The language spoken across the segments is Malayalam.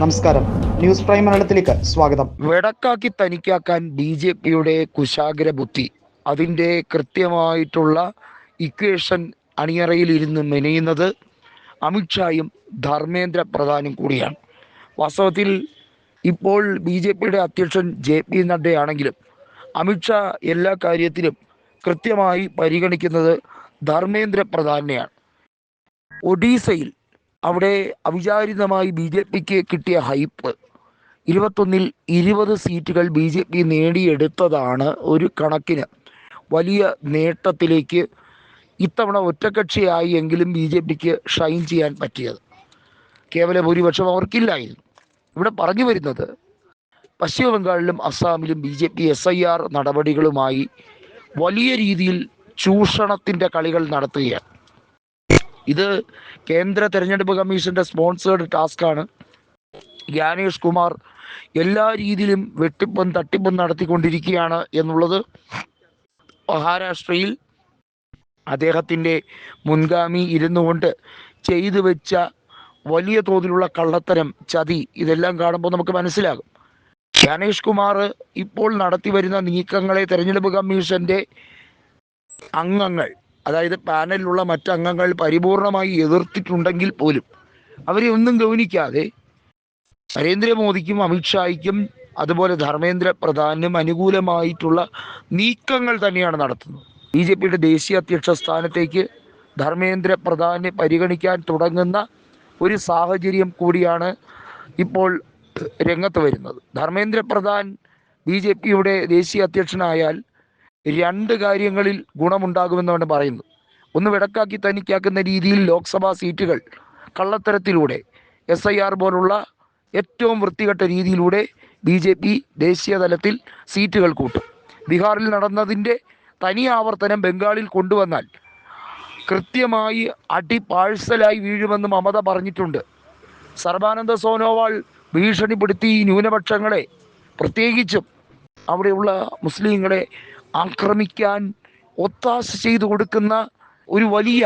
നമസ്കാരം. ന്യൂസ് പ്രൈം മലയാളത്തിലേക്ക് സ്വാഗതം. വെടക്കാക്കി തനിക്കാക്കാൻ ബി ജെ പിയുടെ കുശാഗ്ര ബുദ്ധി അതിന്റെ കൃത്യമായിട്ടുള്ള ഇക്വേഷൻ അണിയറയിൽ ഇരുന്ന് മെനയുന്നത് അമിത്ഷായും ധർമ്മേന്ദ്ര പ്രധാനും കൂടിയാണ്. വാസ്തവത്തിൽ ഇപ്പോൾ ബി ജെ പിയുടെ അധ്യക്ഷൻ ജെ പി നഡ്ഡയാണെങ്കിലും അമിത്ഷാ എല്ലാ കാര്യത്തിലും കൃത്യമായി പരിഗണിക്കുന്നത് ധർമ്മേന്ദ്ര പ്രധാനെയാണ്. ഒഡീസയിൽ അവിടെ അവിചാരിതമായി ബി ജെ പിക്ക് കിട്ടിയ ഹൈപ്പ്. ഇരുപത്തൊന്നിൽ ഇരുപത് സീറ്റുകൾ ബി ജെ പി നേടിയെടുത്തതാണ് ഒരു കണക്കിന്. വലിയ നേട്ടത്തിലേക്ക് ഇത്തവണ ഒറ്റക്കക്ഷിയായി എങ്കിലും ബി ജെ പിക്ക് ഷൈൻ ചെയ്യാൻ പറ്റിയത്. കേവല ഭൂരിപക്ഷം അവർക്കില്ലായിരുന്നു. ഇവിടെ പറഞ്ഞു വരുന്നത് പശ്ചിമ ബംഗാളിലും അസ്സാമിലും B J P S I R നടപടികളുമായി വലിയ രീതിയിൽ ചൂഷണത്തിന്റെ കളികൾ നടത്തുകയാണ്. ഇത് കേന്ദ്ര തെരഞ്ഞെടുപ്പ് കമ്മീഷന്റെ സ്പോൺസേഡ് ടാസ്ക്കാണ്. ജ്ഞാനേഷ് കുമാർ എല്ലാ രീതിയിലും വെട്ടിപ്പും തട്ടിപ്പും നടത്തിക്കൊണ്ടിരിക്കുകയാണ് എന്നുള്ളത് മഹാരാഷ്ട്രയിൽ അദ്ദേഹത്തിന്റെ മുൻഗാമി ഇരുന്നു കൊണ്ട് ചെയ്തു വെച്ച വലിയ തോതിലുള്ള കള്ളത്തരം ചതി ഇതെല്ലാം കാണുമ്പോൾ നമുക്ക് മനസ്സിലാകും. ജ്ഞാനേഷ് കുമാർ ഇപ്പോൾ നടത്തി വരുന്ന നീക്കങ്ങളെ തെരഞ്ഞെടുപ്പ് കമ്മീഷന്റെ അംഗങ്ങൾ അതായത് പാനലിലുള്ള മറ്റംഗങ്ങൾ പരിപൂർണമായി എതിർത്തിട്ടുണ്ടെങ്കിൽ പോലും അവരെ ഒന്നും ഗൗനിക്കാതെ നരേന്ദ്രമോദിക്കും അമിത്ഷായ്ക്കും അതുപോലെ ധർമ്മേന്ദ്ര പ്രധാനും അനുകൂലമായിട്ടുള്ള നീക്കങ്ങൾ തന്നെയാണ് നടത്തുന്നത്. ബി ജെ പിയുടെ ദേശീയ അധ്യക്ഷ സ്ഥാനത്തേക്ക് ധർമ്മേന്ദ്ര പ്രധാനെ പരിഗണിക്കാൻ തുടങ്ങുന്ന ഒരു സാഹചര്യം കൂടിയാണ് ഇപ്പോൾ രംഗത്ത് വരുന്നത്. ധർമ്മേന്ദ്ര പ്രധാൻ ബി ജെ പിയുടെ ദേശീയ അധ്യക്ഷനായാൽ രണ്ട് കാര്യങ്ങളിൽ ഗുണമുണ്ടാകുമെന്നാണ് പറയുന്നത്. ഒന്ന് വിടക്കാക്കി തനിക്കാക്കുന്ന രീതിയിൽ ലോക്സഭാ സീറ്റുകൾ കള്ളത്തരത്തിലൂടെ എസ് ഐ ആർ പോലുള്ള ഏറ്റവും വൃത്തികെട്ട രീതിയിലൂടെ ബി ജെ പി ദേശീയ തലത്തിൽ സീറ്റുകൾ കൂട്ടും. ബീഹാറിൽ നടന്നതിന്റെ തനി ആവർത്തനം ബംഗാളിൽ കൊണ്ടുവന്നാൽ കൃത്യമായി അടി പാഴ്സലായി വീഴുമെന്ന് മമത പറഞ്ഞിട്ടുണ്ട്. സർബാനന്ദ സോനോവാൾ ഭീഷണിപ്പെടുത്തി ന്യൂനപക്ഷങ്ങളെ പ്രത്യേകിച്ചും അവിടെയുള്ള മുസ്ലിങ്ങളെ ആക്രമിക്കാൻ ഒത്താശ ചെയ്തു കൊടുക്കുന്ന ഒരു വലിയ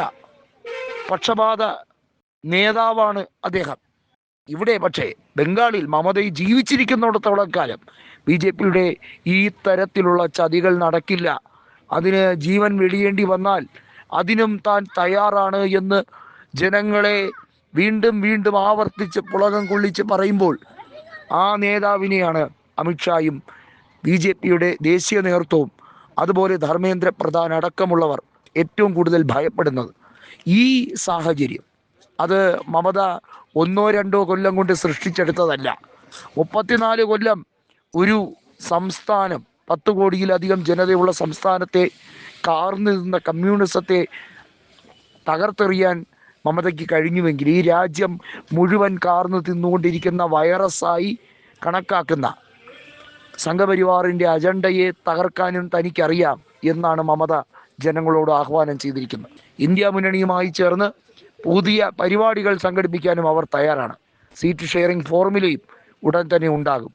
പക്ഷപാത നേതാവാണ് അദ്ദേഹം. ഇവിടെ പക്ഷേ ബംഗാളിൽ മമതയെ ജീവിച്ചിരിക്കുന്നിടത്തോളം കാലം ബി ജെ പിയുടെ ഈ തരത്തിലുള്ള ചതികൾ നടക്കില്ല. അതിന് ജീവൻ വെടിയേണ്ടി വന്നാൽ അതിനും താൻ തയ്യാറാണ് എന്ന് ജനങ്ങളെ വീണ്ടും വീണ്ടും ആവർത്തിച്ച് പുളകം കൊള്ളിച്ച് പറയുമ്പോൾ ആ നേതാവിനെയാണ് അമിത്ഷായും ബി ജെ പിയുടെ ദേശീയ നേതൃത്വവും അതുപോലെ ധർമ്മേന്ദ്ര പ്രധാൻ അടക്കമുള്ളവർ ഏറ്റവും കൂടുതൽ ഭയപ്പെടുന്നത്. ഈ സാഹചര്യം അത് മമത ഒന്നോ രണ്ടോ കൊല്ലം കൊണ്ട് സൃഷ്ടിച്ചെടുത്തതല്ല. മുപ്പത്തിനാല് കൊല്ലം ഒരു സംസ്ഥാനം പത്ത് കോടിയിലധികം ജനതയുള്ള സംസ്ഥാനത്തെ കാർന്നു നിന്ന കമ്മ്യൂണിസത്തെ തകർത്തെറിയാൻ മമതയ്ക്ക് കഴിഞ്ഞുവെങ്കിൽ ഈ രാജ്യം മുഴുവൻ കാർന്നു തിന്നുകൊണ്ടിരിക്കുന്ന വൈറസായി കണക്കാക്കുന്ന സംഘപരിവാറിന്റെ അജണ്ടയെ തകർക്കാനും തനിക്കറിയാം എന്നാണ് മമത ജനങ്ങളോട് ആഹ്വാനം ചെയ്തിരിക്കുന്നത്. ഇന്ത്യ മുന്നണിയുമായി ചേർന്ന് പുതിയ പരിപാടികൾ സംഘടിപ്പിക്കാനും അവർ തയ്യാറാണ്. സീറ്റ് ഷെയറിംഗ് ഫോർമുലയും ഉടൻ തന്നെ ഉണ്ടാകും.